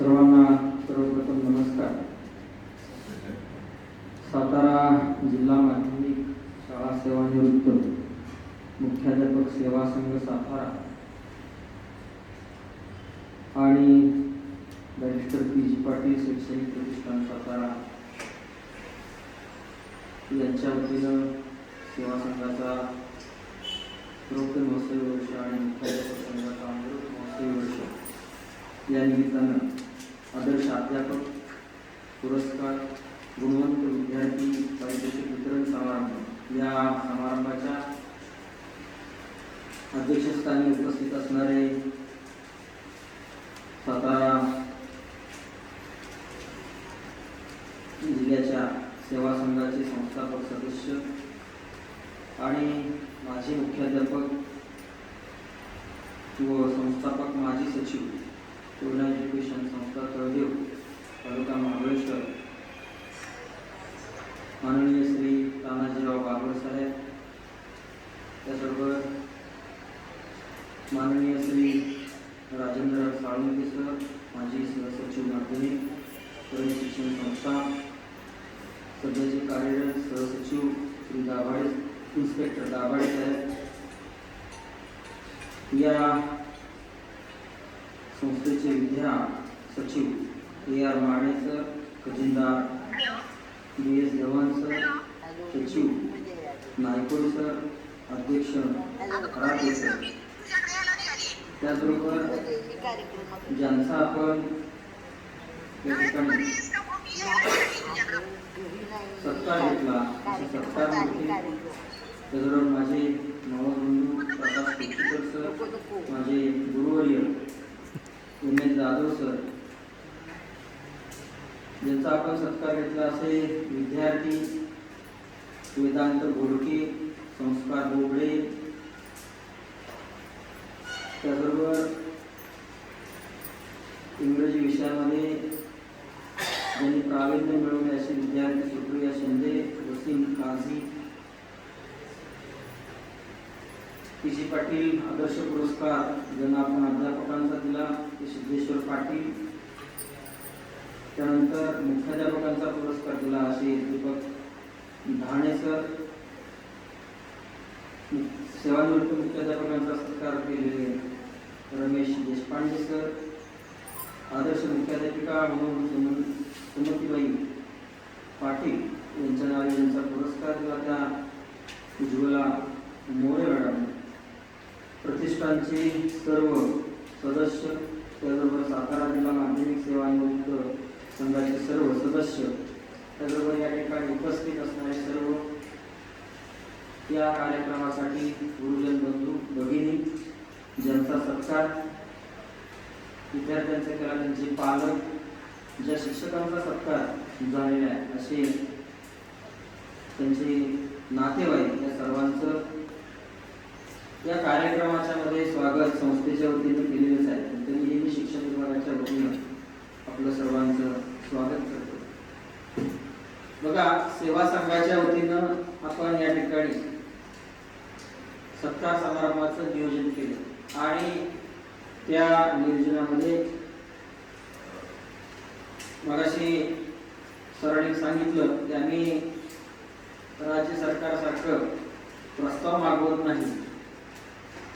सर्वांना सर्वप्रथम नमस्कार. सातारा जिल्हा माध्यमिक शाळा सेवानिवृत्त मुख्याध्यापक सेवा संघ सातारा आणि बॅरिस्टर पी जी पाटील शैक्षणिक प्रतिष्ठान सातारा यांच्या वतीनं सेवा संघाचा प्रवृत्त महोत्सवी वर्ष आणि मुख्याध्यापक संघाचा अमृत महोत्सवी वर्ष या निमित्तानं प्राध्यापक अध्यापक पुरस्कार गुणवंत विद्यार्थी पारितोषिक वितरण समारंभ. या समारंभाच्या अध्यक्षस्थानी उपस्थित असणारे सातारा जिल्ह्याच्या सेवा संघाचे संस्थापक सदस्य आणि माजी मुख्याध्यापक व संस्थापक माजी सचिव पूर्ण एज्युकेशन संस्था तळदेव. तालुका महाबळेश्वर. माननीय श्री तानाजीराव बागवड साहेब. त्याचबरोबर माननीय श्री राजेंद्र साळुंके सर माजी सहसचिव माध्यमिक पूर्ण शिक्षण संस्था सध्याचे कार्यरत सहसचिव श्री दाभाडे इन्स्पेक्टर दाभाडे साहेब. या संस्थेचे विद्या सचिव ए आर माने सर खजिनदार बी एस धवन सर सचिव नायकोड सर अध्यक्ष राठे सर. त्याचबरोबर ज्यांचा आपण या ठिकाणी सत्कार घेतला. सत्कार मूर्ती त्याचबरोबर माझे नवबंधू प्रकाश कोचीकर सर माझे गुरुवर्य उमेश जाधव सर ज्यांचा आपण सत्कार घेतला असे विद्यार्थी वेदांत घोडके संस्कार बोबडे त्याचबरोबर इंग्रजी विषयामध्ये ज्यांनी प्रावीण्य मिळवले असे विद्यार्थी सुप्रिया शिंदे वसीम काझी पी जी पाटील आदर्श पुरस्कार ज्यांना आपण अध्यापकांचा दिला ते सिद्धेश्वर पाटील त्यानंतर मुख्याध्यापकांचा पुरस्कार दिला असे दीपक धाणे सर सेवानिवृत्त मुख्याध्यापकांचा सत्कार केलेले रमेश देशपांडे सर. आदर्श मुख्याध्यापिका म्हणून सुमन सुमतीबाई पाटील यांच्या नावे यांचा पुरस्कार दिला त्या उज्ज्वला मोरे मॅडम. प्रतिष्ठानचे सर्व सदस्य त्याचबरोबर सातारा जिल्हा माध्यमिक सेवानिवृत्त संघाचे सर्व सदस्य त्याचबरोबर या ठिकाणी उपस्थित असणारे सर्व या कार्यक्रमासाठी गुरुजन बंधू भगिनी ज्यांचा सत्कार विद्यार्थ्यांचे केला त्यांचे पालक ज्या शिक्षकांचा सत्कार झालेला आहे असे त्यांचे नातेवाईक या सर्वांचं या कार्यक्रमाच्या मध्ये स्वागत संस्थेच्या वतीने केलेलेच आहे. त्यांनी मी शिक्षण विभागाच्या वतीनं आपलं सर्वांचं स्वागत करतो. बघा सेवा संघाच्या वतीनं आपण या ठिकाणी सत्कार समारंभाचं नियोजन केलं. आणि त्या नियोजनामध्ये मगाशी सरांनी सांगितलं की आम्ही राज्य सरकारसारखं प्रस्ताव मागवत नाही.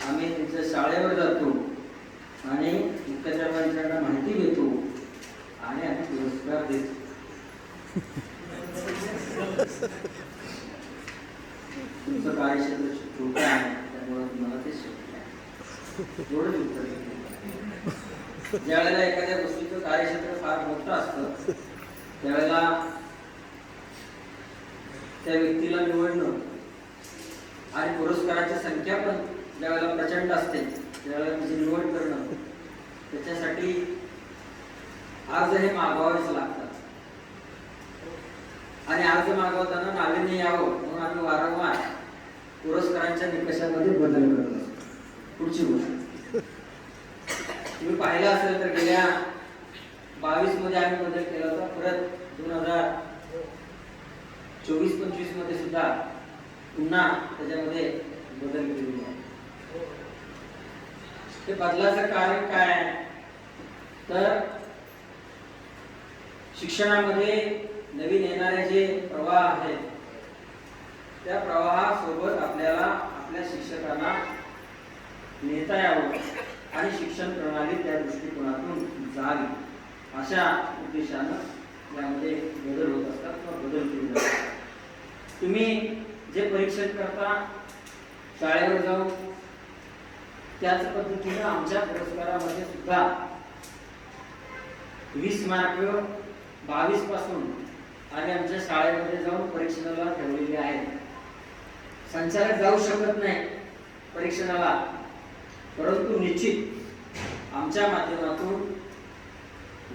आम्ही त्यांच्या शाळेवर जातो आणि मुख्याध्यापकांच्याकडे माहिती घेतो आणि आम्ही पुरस्कार देतो तुमचं कार्यक्षेत्र छोटं आहे? त्यामुळे तुम्हाला ते शक्य आहे. उत्तर ज्यावेळेला एखाद्या गोष्टीचं कार्यक्षेत्र फार मोठं असतं त्यावेळेला त्या व्यक्तीला निवडणं आणि पुरस्काराची संख्या पण ज्यावेळेला प्रचंड असते त्यावेळेला त्याची निवड करणं त्याच्यासाठी अर्ज हे मागवावेच लागतात. आणि अर्ज मागवताना नाविन्य यावं म्हणून आम्ही वारंवार पुरस्कारांच्या निकषामध्ये बदल करत असतो. पुढची गोष्ट. तुम्ही पाहिलं असेल तर गेल्या बावीसमध्ये आम्ही बदल केला होता. परत दोन हजार चोवीस पंचवीसमध्ये सुद्धा पुन्हा त्याच्यामध्ये बदल केलेले आहे ते बदलाचं कारण काय? आहे तर शिक्षणामध्ये नवीन येणारे जे प्रवाह आहेत त्या प्रवाहासोबत आपल्याला आपल्या शिक्षकांना नेता यावं आणि शिक्षण प्रणाली त्या दृष्टिकोनातून जावी अशा उद्देशानं यामध्ये बदल होत असतात किंवा बदल केले जातात. तुम्ही जे परीक्षण करता शाळेवर जाऊन त्याच पद्धतीनं आमच्या पुरस्कारामध्ये सुद्धा वीस मार्क बावीसपासून आम्ही आमच्या शाळेमध्ये जाऊन परीक्षणाला ठेवलेले आहेत. संचालक जाऊ शकत नाही परीक्षणाला. परंतु निश्चित आमच्या माध्यमातून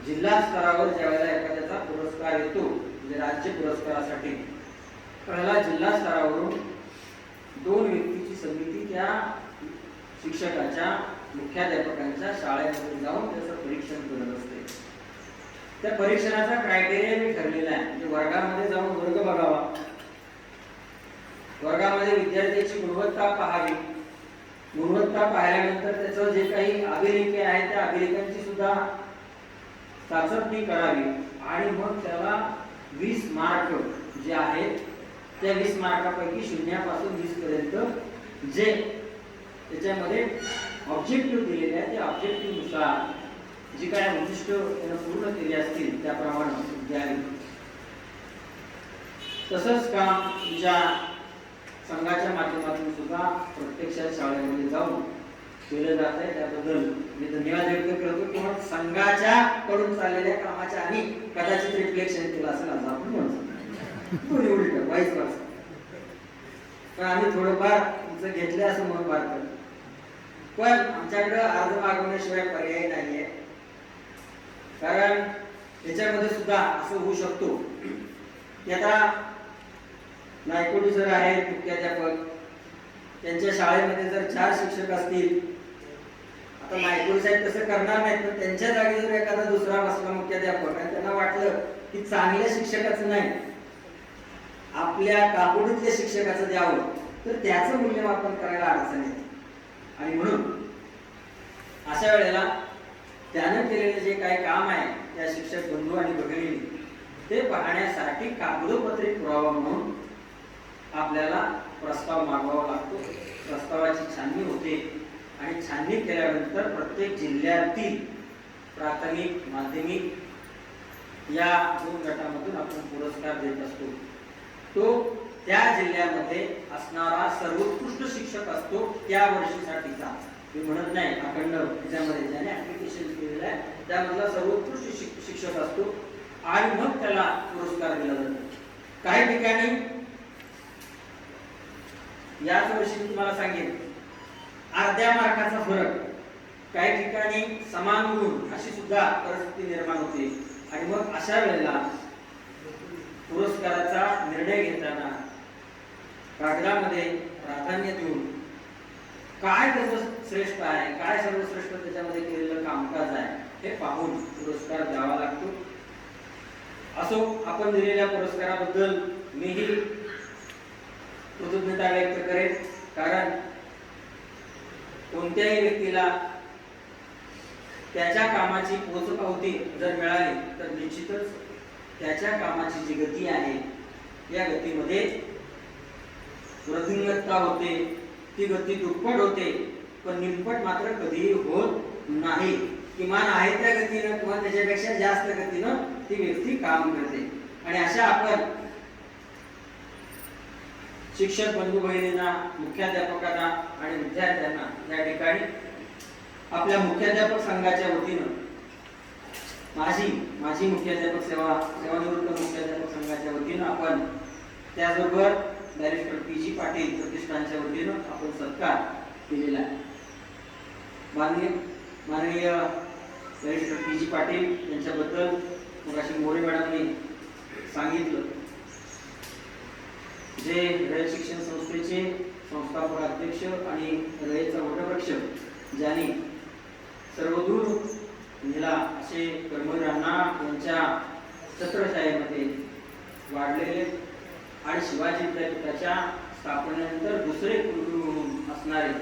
जिल्हा स्तरावर ज्यावेळेला एखाद्याचा पुरस्कार येतो म्हणजे राज्य पुरस्कारासाठी पहिला जिल्हा स्तरावरून दोन व्यक्तीची समिती त्या शिक्षकाच्या मुख्याध्यापकांच्या शाळेमध्ये जाऊन त्याचं परीक्षण करत असते. त्या परीक्षणाचा क्रायटेरिया मी ठरलेला आहे. म्हणजे वर्गामध्ये जाऊन वर्ग बघावा. वर्गामध्ये विद्यार्थ्याची गुणवत्ता पाहावी. गुणवत्ता पाहिल्यानंतर त्याचं जे काही अभिलेखे आहे त्या अभिलेखांची सुद्धा चाचपणी करावी. आणि मग त्याला वीस मार्क जे आहेत त्या वीस मार्कापैकी शून्यापासून वीस पर्यंत जे त्याच्यामध्ये ऑब्जेक्टिव्ह दिलेले आहे त्या ऑब्जेक्टिव्हनुसार जी काय उद्दिष्ट त्यानं पूर्ण केली असतील त्याप्रमाणे द्यावी तसंच काम तुमच्या संघाच्या माध्यमातून सुद्धा प्रत्यक्षात शाळेमध्ये जाऊन केलं जात आहे. त्याबद्दल मी धन्यवाद व्यक्त करतो. किंवा संघाच्या कडून चाललेल्या कामाच्या आणि कदाचित रिफ्लेक्शन केलं असेल असं आपण म्हणतो उलट वाईस वर्ष पण आम्ही थोडंफार तुमचं घेतलं असं म्हणून वाटतं. पण आमच्याकडं अर्ज मागवण्याशिवाय पर्याय नाहीये. कारण त्याच्यामध्ये सुद्धा असं होऊ शकतो. की आता नायकोडी सर आहेत मुख्याध्यापक. त्यांच्या शाळेमध्ये जर चार शिक्षक असतील आता नायकोडी साहेब तसं करणार नाहीत पण त्यांच्या जागी जर एखादा दुसरा बसला मुख्याध्यापक आणि त्यांना वाटलं की चांगल्या शिक्षकाचं नाही आपल्या काकोडीतल्या शिक्षकाचं द्यावं तर त्याचं मूल्यमापन करायला अडचण येते. आणि म्हणून अशा वेळेला त्यानं केलेले जे काही काम आहे त्या शिक्षक बंधू आणि भगिनी ते पाहण्यासाठी कागदोपत्री पुरावा म्हणून आपल्याला प्रस्ताव मागवावा लागतो. प्रस्तावाची छाननी होते आणि छाननी केल्यानंतर प्रत्येक जिल्ह्यातील प्राथमिक माध्यमिक या दोन गटामधून आपण पुरस्कार देत असतो. तो त्या जिल्ह्यामध्ये असणारा सर्वोत्कृष्ट शिक्षक असतो त्या वर्षीसाठीचा. मी म्हणत नाही अखंड त्याच्यामध्ये ज्याने ऍप्लिकेशन केलेलं आहे त्यामधला सर्वोत्कृष्ट शिक्षक असतो आणि मग त्याला पुरस्कार दिला जातो. काही ठिकाणी याच वर्षी मी तुम्हाला सांगेन अर्ध्या मार्काचा फरक. काही ठिकाणी समान गुण अशी सुद्धा परिस्थिती निर्माण होते. आणि मग अशा वेळेला पुरस्काराचा निर्णय घेताना कागदामध्ये प्राधान्य देऊन काय त्याचं श्रेष्ठ आहे. काय सर्वश्रेष्ठ त्याच्यामध्ये केलेलं कामकाज आहे हे पाहून पुरस्कार द्यावा लागतो. असो आपण दिलेल्या पुरस्काराबद्दल मीही कृतज्ञता व्यक्त करेन. कारण कोणत्याही व्यक्तीला त्याच्या कामाची पोचपावती जर मिळाली तर निश्चितच त्याच्या कामाची जी गती आहे या गतीमध्ये वृद्धिंगतता होते ती गती दुप्पट होते. पण निमपट मात्र कधीही होत नाही. किमान आहे त्या गतीनं किंवा त्याच्यापेक्षा जास्त गतीनं ती व्यक्ती काम करते. आणि अशा आपण शिक्षक बंधू बहिणींना मुख्याध्यापकांना आणि विद्यार्थ्यांना या ठिकाणी आपल्या मुख्याध्यापक संघाच्या वतीनं माझी माझी मुख्याध्यापक सेवा सेवानिवृत्त मुख्याध्यापक संघाच्या वतीनं आपण त्याचबरोबर बॅरिस्टर पी जी पाटील प्रतिष्ठानच्या वतीनं आपण सत्कार केलेला आहे. माननीय माननीय बॅरिस्टर पी जी पाटील यांच्याबद्दल मगाशी मोरे मॅडमनी सांगितलं. जे रयत शिक्षण संस्थेचे संस्थापक अध्यक्ष आणि रयतचा वटवृक्ष ज्यांनी सर्वदूर नेला असे कर्मवीर अण्णा यांच्या छत्रशाहीमध्ये वाढलेले आणि शिवाजी विद्यापीठाच्या स्थापनेनंतर दुसरे कुलगुरू म्हणून असणारे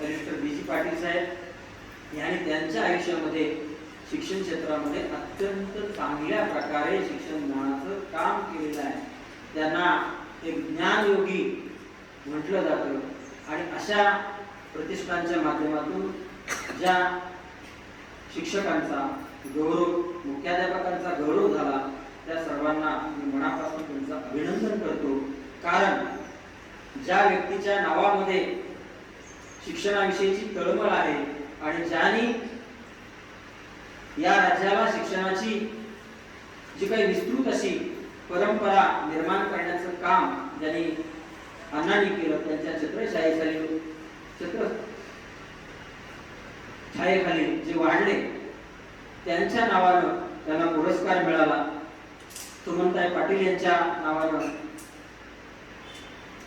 बॅरिस्टर बी जी पाटील साहेब यांनी त्यांच्या आयुष्यामध्ये शिक्षण क्षेत्रामध्ये अत्यंत चांगल्या प्रकारे शिक्षण ज्ञानाचं काम केलेलं आहे. त्यांना एक ज्ञानयोगी म्हटलं जातं. आणि अशा प्रतिष्ठानच्या माध्यमातून ज्या शिक्षकांचा गौरव मुख्याध्यापकांचा गौरव झाला त्या सर्वांना मी मनापासून त्यांचं अभिनंदन करतो. कारण ज्या व्यक्तीच्या नावामध्ये शिक्षणाविषयीची तळमळ आहे आणि ज्याने या राज्याला शिक्षणाची जी काही विस्तृत अशी परंपरा निर्माण करण्याचं काम ज्यांनी अण्णांनी केलं त्यांच्या छत्रशाहीखाली छत्र छायेखाली जे वाढले त्यांच्या नावानं त्यांना पुरस्कार मिळाला. सुमनताई पाटील यांच्या नावानं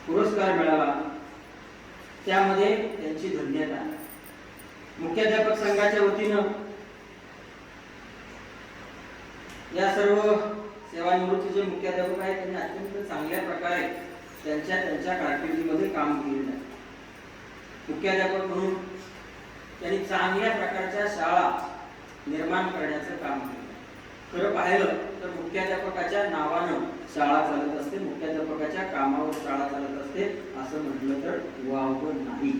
पुरस्कार मिळाला. त्यामध्ये त्यांची धन्यता. मुख्याध्यापक संघाच्या वतीनं या सर्व सेवानिवृत्तीचे मुख्याध्यापक आहेत त्यांनी अत्यंत चांगल्या प्रकारे त्यांच्या त्यांच्या कारकिर्दीमध्ये काम केलेलं आहे. मुख्याध्यापक म्हणून त्यांनी चांगल्या प्रकारच्या शाळा निर्माण करण्याचं काम केलं. खरं पाहिलं तर मुख्याध्यापकाच्या नावानं शाळा चालत असते मुख्याध्यापकाच्या कामावर शाळा चालत असते असं म्हटलं तर वावगं नाही.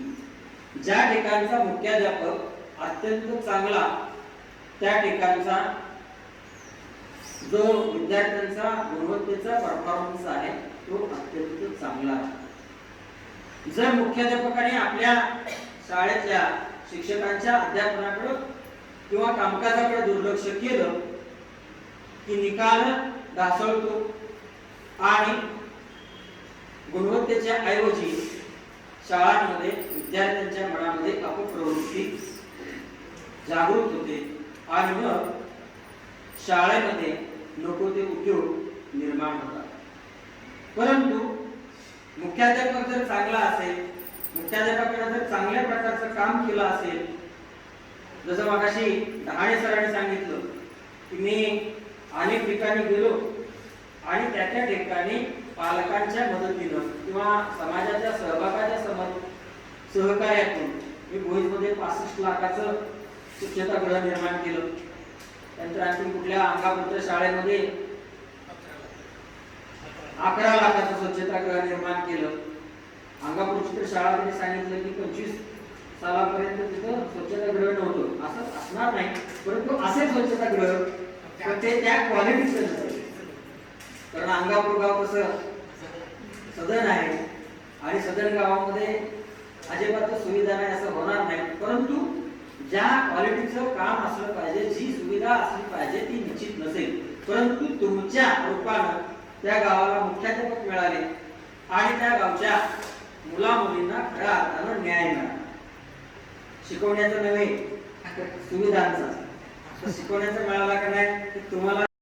ज्या ठिकाणचा मुख्याध्यापक अत्यंत चांगला त्या ठिकाणचा जो विद्यार्थ्यांचा गुणवत्तेचा परफॉर्मन्स आहे तो अत्यंत चांगला आहे. जर मुख्याध्यापकाने आपल्या शाळेतल्या शिक्षकांच्या अध्यापनाकडे किंवा कामकाजाकडे दुर्लक्ष केलं की निकाल ढासळतो आणि गुणवत्तेच्या ऐवजी शाळांमध्ये विद्यार्थ्यांच्या मनामध्ये अपप्रवृत्ती जागृत होते. आणि मग शाळेमध्ये नको ते उद्योग निर्माण होतात. परंतु मुख्याध्यापक जर चांगला असेल मुख्याध्यापकाने जर चांगल्या प्रकारचं काम केलं असेल जसं मगाशी डहाणे सरांनी सांगितलं की मी अनेक ठिकाणी गेलो आणि त्या त्या ठिकाणी पालकांच्या मदतीनं किंवा समाजाच्या सहभागाच्या सम सहकार्यातून मी भोईजमध्ये पासष्ट लाखाचं स्वच्छतागृह निर्माण केलं. त्यानंतर आणखी कुठल्या अंगापूरच्या शाळेमध्ये अकरा लाखाचं स्वच्छतागृह निर्माण केलं. अंगापूरची तर शाळा त्यांनी सांगितलं की पंचवीस सालापर्यंत तिथं स्वच्छतागृह नव्हतं. असं असणार नाही. परंतु असे स्वच्छतागृह पण ते त्या क्वालिटीचं नसेल कारण अंगापूर गाव कसं सदन आहे. आणि सदन गावामध्ये अजिबात सुविधा नाही असं होणार नाही. परंतु ज्या क्वालिटीचं काम असलं पाहिजे जी सुविधा असली पाहिजे ती निश्चित नसेल. परंतु तुमच्या रूपानं त्या गावाला मुख्याध्यापक मिळाले. आणि त्या गावच्या मुला मुलींना खऱ्या अर्थानं न्याय मिळाला. शिकवण्याचं नव्हे सुविधांचा. शिकवण्याचा मिळाला का नाही की तुम्हाला